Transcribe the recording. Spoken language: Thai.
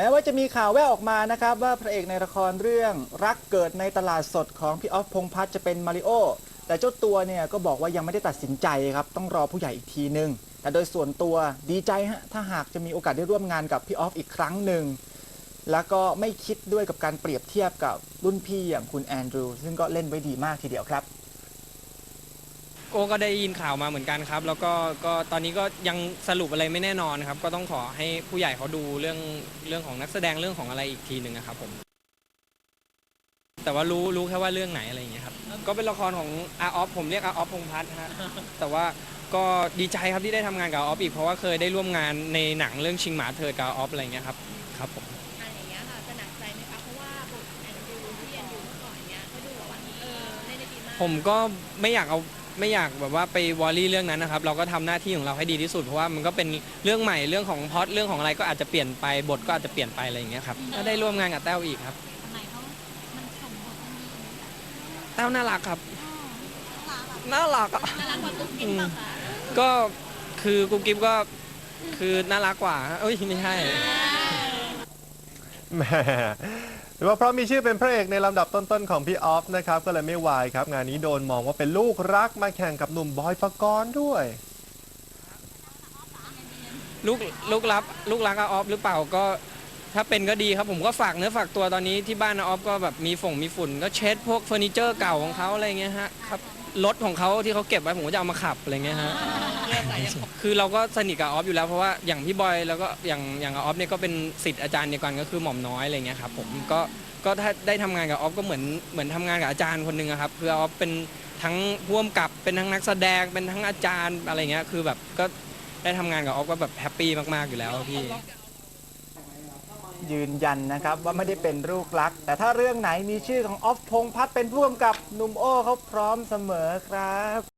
แม้ว่าจะมีข่าวแว่วออกมานะครับ ว่าพระเอกในละครเรื่องรักเกิดในตลาดสดของพี่ออฟพงษ์พัฒน์จะเป็นมาริโอแต่เจ้าตัวเนี่ยก็บอกว่ายังไม่ได้ตัดสินใจครับ ต้องรอผู้ใหญ่อีกทีนึง แต่โดยส่วนตัวดีใจฮะถ้าหากจะมีโอกาสได้ร่วมงานกับพี่ออฟอีกครั้งหนึ่งแล้วก็ไม่คิดด้วยกับการเปรียบเทียบกับรุ่นพี่อย่างคุณแอนดรูว์ซึ่งก็เล่นไว้ดีมากทีเดียวครับ โก้ก็ได้ยินข่าวมาเหมือนกันครับ แล้วก็ก็ตอนนี้ก็ยังสรุปอะไรไม่แน่นอนครับ ก็ต้องขอให้ผู้ใหญ่เขาดูเรื่องเรื่องของนักแสดงเรื่องของอะไรอีกทีหนึ่งนะครับผม แต่ว่ารู้รู้แค่ว่าเรื่องไหนอะไรอย่างเงี้ยครับ ก็เป็นละครของอาออฟผมเรียกอาออฟพงษ์พัฒน์ฮะ แต่ว่าก็ดีใจครับที่ได้ทำงานกับอาออฟอีกเพราะว่าเคยได้ร่วมงานในหนังเรื่องชิงหมาเถิดกับอาออฟอะไรอย่างเงี้ยครับครับผม อะไรอย่างเงี้ยค่ะจะหนักใจไหมคะ เพราะว่าบทแอนดรูที่แอนดรูเมื่อก่อนเนี้ยก็ดูแบบว่าเออเล่นได้ดีมากผมก็ไม่อยากเอา ไม่อยากแบบว่าไปวอรี่เรื่องนั้นนะครับ เราก็ทำหน้าที่ของเราให้ดีที่สุด เพราะว่ามันก็เป็นเรื่องใหม่เรื่องของพล็อตเรื่องของอะไรก็อาจจะเปลี่ยนไปบทก็อาจจะเปลี่ยนไปอะไรอย่างเงี้ยครับก็ได้ร่วมงานกับแต้วอีกครับไหนเขามันสมบทมันดีแต้วน่ารักครับอ๋อน่ารักอะน่ารักอะน่ารักกว่ากุ๊กกิ๊บป่ะคะก็คือกุ๊กกิ๊บก็คือน่ารักกว่าเอ้ยไม่ใช่แหม หรือว่าเพราะมีชื่อเป็นพระเอกในลำดับต้นๆของพี่ออฟนะครับก็เลยไม่วายครับ งานนี้โดนมองว่าเป็นลูกรักมาแข่งกับหนุ่มบอยปกรณ์ด้วย ลูกลูกรับลูกรักอาออฟหรือเปล่าก็ ถ้าเป็นก็ดีครับผมก็ฝากเนื้อฝากตัวตอนนี้ที่บ้านอาออฟก็แบบมีฝงมีฝุ่น ก็เช็ดพวกเฟอร์นิเจอร์เก่าของเขาอะไรเงี้ยฮะครับรถของเขาที่เขาเก็บไว้ผมก็จะเอามาขับอะไรเงี้ยฮะคือเราก็สนิทกับออฟอยู่แล้วเพราะว่าอย่างพี่บอยแล้วก็อย่างอย่างออฟเนี่ยก็เป็นสิทธิ์อาจารย์เดียวกันก็คือหม่อมน้อยอะไรเงี้ยครับผมก็ก็ถ้าได้ทำงานกับออฟก็เหมือนเหมือนทำงานกับอาจารย์คนหนึ่งครับคือออฟเป็นทั้งพ่วมกับเป็นทั้งนักแสดงเป็นทั้งอาจารย์อะไรเงี้ยคือแบบก็ได้ทำงานกับอาออฟก็แบบแฮปปี้มากๆอยู่แล้วพี่ ยืนยันนะครับว่าไม่ได้เป็นลูกรัก แต่ถ้าเรื่องไหนมีชื่อของออฟพงษ์พัฒน์เป็นร่วมกับหนุ่มโอ้เขาพร้อมเสมอครับ